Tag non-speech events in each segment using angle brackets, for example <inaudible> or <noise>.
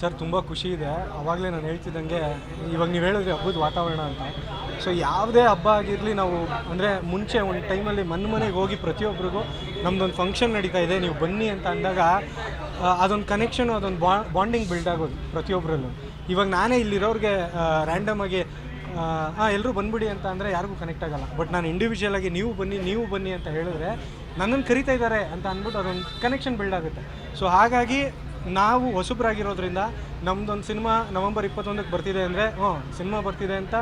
Sir, ತುಂಬ ಖುಷಿ ಇದೆ. ಆವಾಗಲೇ ನಾನು ಹೇಳ್ತಿದ್ದಂಗೆ, ಇವಾಗ ನೀವು ಹೇಳಿದ್ರಿ ಹಬ್ಬದ ವಾತಾವರಣ ಅಂತ. ಸೊ ಯಾವುದೇ ಹಬ್ಬ ಆಗಿರಲಿ ನಾವು, ಅಂದರೆ ಮುಂಚೆ ಒಂದು ಟೈಮಲ್ಲಿ ಮನೆ ಮನೆಗೆ ಹೋಗಿ ಪ್ರತಿಯೊಬ್ಬರಿಗೂ ನಮ್ಮದೊಂದು ಫಂಕ್ಷನ್ ನಡೀತಾ ಇದೆ, ನೀವು ಬನ್ನಿ ಅಂತ ಅಂದಾಗ ಅದೊಂದು ಕನೆಕ್ಷನ್ ಅದೊಂದು ಬಾಂಡಿಂಗ್ ಬಿಲ್ಡ್ ಆಗೋದು ಪ್ರತಿಯೊಬ್ಬರಲ್ಲೂ ಇವಾಗ ನಾನೇ ಇಲ್ಲಿರೋರಿಗೆ ರ್ಯಾಂಡಮ್ ಆಗಿ ಹಾಂ ಎಲ್ಲರೂ ಬಂದ್ಬಿಡಿ ಅಂತ ಅಂದರೆ ಯಾರಿಗೂ ಕನೆಕ್ಟ್ ಆಗಲ್ಲ. ಬಟ್ ನಾನು ಇಂಡಿವಿಜುವಲ್ ಆಗಿ ನೀವು ಬನ್ನಿ ನೀವು ಬನ್ನಿ ಅಂತ ಹೇಳಿದ್ರೆ ನನ್ನನ್ನು ಕರಿತಾ ಇದ್ದಾರೆ ಅಂತ ಅಂದ್ಬಿಟ್ಟು ಅದೊಂದು ಕನೆಕ್ಷನ್ ಬಿಲ್ಡ್ ಆಗುತ್ತೆ. ಸೊ ಹಾಗಾಗಿ ನಾವು ಹೊಸಬ್ರಾಗಿರೋದ್ರಿಂದ ನಮ್ದೊಂದು ಸಿನಿಮಾ ನವಂಬರ್ ಇಪ್ಪತ್ತೊಂದಕ್ಕೆ ಬರ್ತಿದೆ ಅಂದರೆ, ಹ್ಞೂ, ಸಿನಿಮಾ ಬರ್ತಿದೆ ಅಂತ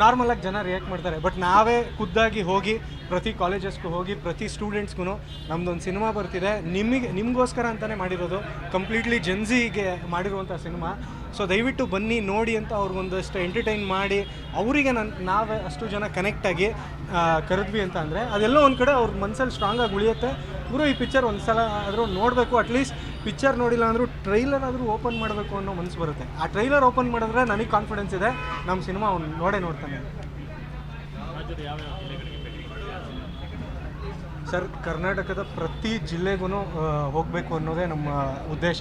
ನಾರ್ಮಲಾಗಿ ಜನ ರಿಯಾಕ್ಟ್ ಮಾಡ್ತಾರೆ. ಬಟ್ ನಾವೇ ಖುದ್ದಾಗಿ ಹೋಗಿ ಪ್ರತಿ ಕಾಲೇಜಸ್ಗೂ ಹೋಗಿ ಪ್ರತಿ ಸ್ಟೂಡೆಂಟ್ಸ್ಗೂ ನಮ್ದೊಂದು ಸಿನಿಮಾ ಬರ್ತಿದೆ. ನಿಮಗೆ, ನಿಮಗೋಸ್ಕರ ಅಂತಲೇ ಮಾಡಿರೋದು. ಕಂಪ್ಲೀಟ್ಲಿ ಜನ್ಸಿಗೆ ಮಾಡಿರುವಂಥ ಸಿನಿಮಾ. ಸೊ ದಯವಿಟ್ಟು ಬನ್ನಿ, ನೋಡಿ ಅಂತ ಅವ್ರಿಗೊಂದಷ್ಟು ಎಂಟರ್ಟೈನ್ ಮಾಡಿ, ಅವರಿಗೆ ನಾನು, ನಾವೇ ಅಷ್ಟು ಜನ ಕನೆಕ್ಟ್ ಆಗಿ ಕರೆದ್ವಿ ಅಂತ ಅಂದರೆ, ಅದೆಲ್ಲ ಒಂದು ಕಡೆ ಅವ್ರ ಮನಸ್ಸಲ್ಲಿ ಸ್ಟ್ರಾಂಗಾಗಿ ಉಳಿಯುತ್ತೆ. ಗುರು ಈ ಪಿಕ್ಚರ್ ಒಂದು ಸಲ ಆದರೂ ನೋಡಬೇಕು ಅಟ್ಲೀಸ್ಟ್ ಪಿಕ್ಚರ್ ನೋಡಿಲ್ಲ ಅಂದರೂ ಟ್ರೈಲರ್ ಆದರೂ ಓಪನ್ ಮಾಡಬೇಕು ಅನ್ನೋ ಮನಸ್ಸು ಬರುತ್ತೆ. ಆ ಟ್ರೈಲರ್ ಓಪನ್ ಮಾಡಿದ್ರೆ ನನಗೆ ಕಾನ್ಫಿಡೆನ್ಸ್ ಇದೆ ನಮ್ಮ ಸಿನಿಮಾ ಅವ್ನು ನೋಡೇ ನೋಡ್ತಾನೆ. ಸರ್ ಕರ್ನಾಟಕದ ಪ್ರತಿ ಜಿಲ್ಲೆಗೂ ಹೋಗಬೇಕು ಅನ್ನೋದೇ ನಮ್ಮ ಉದ್ದೇಶ.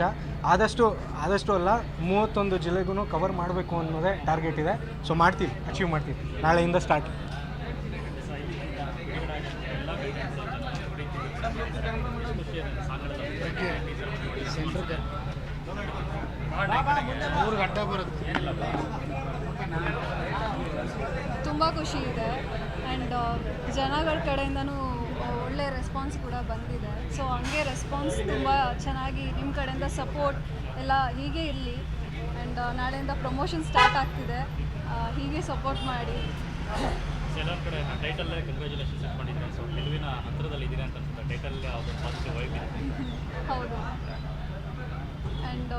ಆದಷ್ಟು ಆದಷ್ಟು ಅಲ್ಲ ಮೂವತ್ತೊಂದು ಜಿಲ್ಲೆಗೂ ಕವರ್ ಮಾಡಬೇಕು ಅನ್ನೋದೇ ಟಾರ್ಗೆಟ್ ಇದೆ. ಸೊ ಮಾಡ್ತೀವಿ ಅಚೀವ್ ಮಾಡ್ತೀವಿ. ನಾಳೆಯಿಂದ ಸ್ಟಾರ್ಟ್ ತುಂಬ ಖುಷಿ ಇದೆ. ಆ್ಯಂಡ್ ಜನಗಳ ಕಡೆಯಿಂದನೂ ಒಳ್ಳೆ ರೆಸ್ಪಾನ್ಸ್ ಕೂಡ ಬಂದಿದೆ. ಸೊ ಹಂಗೆ ರೆಸ್ಪಾನ್ಸ್ ತುಂಬ ಚೆನ್ನಾಗಿ ನಿಮ್ಮ ಕಡೆಯಿಂದ ಸಪೋರ್ಟ್ ಎಲ್ಲ ಹೀಗೆ ಇರಲಿ. ಆ್ಯಂಡ್ ನಾಳೆಯಿಂದ ಪ್ರಮೋಷನ್ ಸ್ಟಾರ್ಟ್ ಆಗ್ತಿದೆ. ಹೀಗೆ ಸಪೋರ್ಟ್ ಮಾಡಿ. ಎಲ್ಲರ ಕಡೆ ಕಂಗ್ರ್ಯಾಚುಲೇಷನ್ಸ್ ಇಟ್ಕೊಂಡಿದ್ದೀನಿ ಸೊ ಗೆಲುವಿನ ಹತ್ರದಲ್ಲಿ ಅಂತ ಅನ್ಸುತ್ತೆ. ಟೈಟಲ್ ಅದು ಪಾಸಿಟಿವ್ ವೈಬ್ ಹೌದು. ಆ್ಯಂಡ್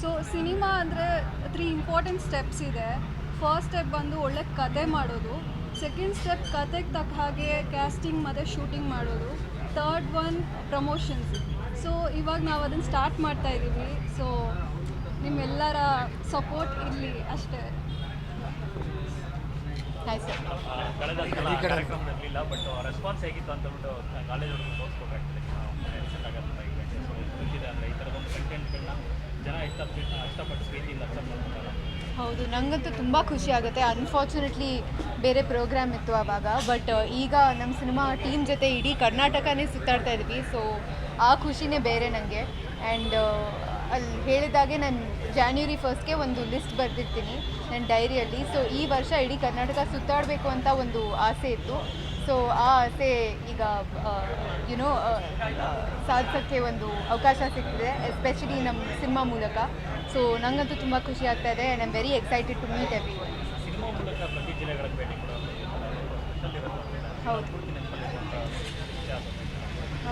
ಸೊ ಸಿನಿಮಾ ಅಂದರೆ ತ್ರೀ ಇಂಪಾರ್ಟೆಂಟ್ ಸ್ಟೆಪ್ಸ್ ಇದೆ. ಫಸ್ಟ್ ಸ್ಟೆಪ್ ಬಂದು ಒಳ್ಳೆ ಕತೆ ಮಾಡೋದು. ಸೆಕೆಂಡ್ ಸ್ಟೆಪ್ ಕತೆಗೆ ತಕ್ಕ ಹಾಗೆ ಕ್ಯಾಸ್ಟಿಂಗ್ ಮತ್ತು ಶೂಟಿಂಗ್ ಮಾಡೋದು. ಥರ್ಡ್ ಒನ್ ಪ್ರಮೋಷನ್ಸ್ ಸೊ ಇವಾಗ ನಾವು ಅದನ್ನು ಸ್ಟಾರ್ಟ್ ಮಾಡ್ತಾ ಇದ್ದೀವಿ ಸೊ ನಿಮ್ಮೆಲ್ಲರ ಸಪೋರ್ಟ್ ಇರಲಿ ಅಷ್ಟೇ. ಆಯ್ತು ಸರ್ ಕಳೆದ ಸಲ ಕಾರ್ಯಕ್ರಮ ಬಟ್ ರೆಸ್ಪಾನ್ಸ್ ಹೇಗಿತ್ತು ಅಂತ ಹೇಳ್ಬಿಟ್ಟು ಕಾಲೇಜ್ ಹುಡುಗರು ತೋರಿಸ್ಬೇಕು ಆ್ಯಕ್ಚುಲಿ ರೀಸೆಂಟ್ ಆಗುತ್ತೆ ಈಗ ಸೊ ಗೊತ್ತಿದೆ ಅಂದರೆ ಈ ಥರದೊಂದು ಕಂಟೆಂಟ್ಗಳನ್ನ ಜನ ಇಷ್ಟ ಇಷ್ಟಪಟ್ಟು ಪ್ರೀತಿಯಿಂದ ಅಕ್ಸೆಪ್ಟ್ ಮಾಡ್ತಾರೆ. ಹೌದು ನಂಗಂತೂ ತುಂಬ ಖುಷಿ ಆಗುತ್ತೆ. ಅನ್ಫಾರ್ಚುನೇಟ್ಲಿ ಬೇರೆ ಪ್ರೋಗ್ರಾಮ್ ಇತ್ತು ಆವಾಗ ಬಟ್ ಈಗ ನಮ್ಮ ಸಿನಿಮಾ ಟೀಮ್ ಜೊತೆ ಇಡೀ ಕರ್ನಾಟಕನೇ ಸುತ್ತಾಡ್ತಾ ಇದ್ವಿ. ಸೊ ಆ ಖುಷಿನೇ ಬೇರೆ ನನಗೆ ಆ್ಯಂಡ್ ಅಲ್ಲಿ ಹೇಳಿದಾಗೆ ನಾನು ಜಾನ್ವರಿ ಫಸ್ಟ್ಗೆ ಒಂದು ಲಿಸ್ಟ್ ಬರೆದಿರ್ತೀನಿ ನನ್ನ ಡೈರಿಯಲ್ಲಿ ಸೊ ಈ ವರ್ಷ ಇಡೀ ಕರ್ನಾಟಕ ಸುತ್ತಾಡಬೇಕು ಅಂತ ಒಂದು ಆಸೆ ಇತ್ತು. ಸೊ ಆ ಆಸೆ ಈಗ ಯುನೋ ಸಾಧಿಸೋಕ್ಕೆ ಒಂದು ಅವಕಾಶ ಸಿಗ್ತಿದೆ ಎಸ್ಪೆಷಲಿ ನಮ್ಮ ಸಿನಿಮಾ ಮೂಲಕ. ಸೊ ನನಗಂತೂ ತುಂಬ ಖುಷಿ ಆಗ್ತಾ ಇದೆ and I'm very excited to meet everyone ಹೌದು.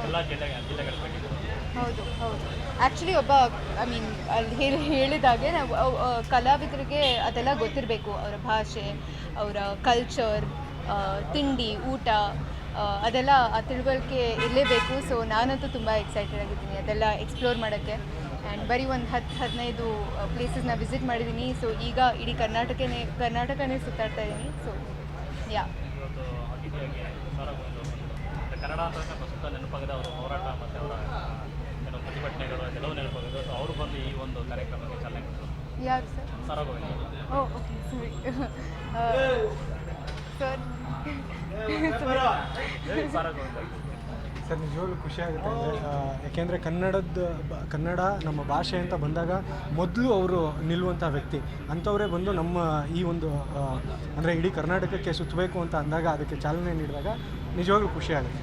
ಎಲ್ಲ ಹೌದು ಹೌದು. ಆ್ಯಕ್ಚುಲಿ ಒಬ್ಬ ಐ ಮೀನ್ ಅಲ್ಲಿ ಹೇಳಿ ಹೇಳಿದಾಗೆ ನಾವು ಕಲಾವಿದರಿಗೆ ಅದೆಲ್ಲ ಗೊತ್ತಿರಬೇಕು. ಅವರ ಭಾಷೆ ಅವರ ಕಲ್ಚರ್ ತಿಂಡಿ ಊಟ ಅದೆಲ್ಲ ಆ ತಿಳುವಳಿಕೆ ಇರಲೇಬೇಕು. ಸೊ ನಾನಂತೂ ತುಂಬ ಎಕ್ಸೈಟೆಡ್ ಆಗಿದ್ದೀನಿ ಅದೆಲ್ಲ ಎಕ್ಸ್ಪ್ಲೋರ್ ಮಾಡೋಕ್ಕೆ. ಆ್ಯಂಡ್ ಬರೀ ಒಂದು ಹತ್ತು ಹದಿನೈದು ಪ್ಲೇಸಸ್ನ ವಿಸಿಟ್ ಮಾಡಿದ್ದೀನಿ ಸೊ ಈಗ ಇಡೀ ಕರ್ನಾಟಕನೇ ಕರ್ನಾಟಕನೇ ಸುತ್ತಾಡ್ತಾ ಇದ್ದೀನಿ ಸೊ ಯಾ ಮತ್ತು ಪ್ರಸ್ತುತ ನೆನಪಾಗದ ಅವರ ಹೋರಾಟ ಮತ್ತು ಅವರ ಕೆಲವು ಪ್ರತಿಭಟನೆಗಳು ಕೆಲವು ನೆನಪಾಗಿದೆ ಸೊ ಅವರು ಬಂದು ಈ ಒಂದು ಕಾರ್ಯಕ್ರಮಕ್ಕೆ ಚಾಲನೆ ಕೊಟ್ಟರು. ಯಾರು ಸರ್? ಸಾರಾಗೋವಿಂದ ಓ ಓಕೆ ಸರಿ. <laughs> ಸರ್. ಸಾರಾಗೋವಿಂದ ಸರ್ ನಿಜವಾಗ್ಲೂ ಖುಷಿ ಆಗುತ್ತೆ ಯಾಕೆಂದರೆ ಕನ್ನಡದ ಬ- ಕನ್ನಡ ನಮ್ಮ ಭಾಷೆ ಅಂತ ಬಂದಾಗ ಮೊದಲು ಅವರು ನಿಲ್ಲುವಂಥ ವ್ಯಕ್ತಿ. ಅಂಥವರೇ ಬಂದು ನಮ್ಮ ಈ ಒಂದು ಅಂದರೆ ಇಡೀ ಕರ್ನಾಟಕಕ್ಕೆ ಸುತ್ತಬೇಕು ಅಂತ ಅಂದಾಗ ಅದಕ್ಕೆ ಚಾಲನೆ ನೀಡಿದಾಗ ನಿಜವಾಗ್ಲೂ ಖುಷಿ ಆಗುತ್ತೆ.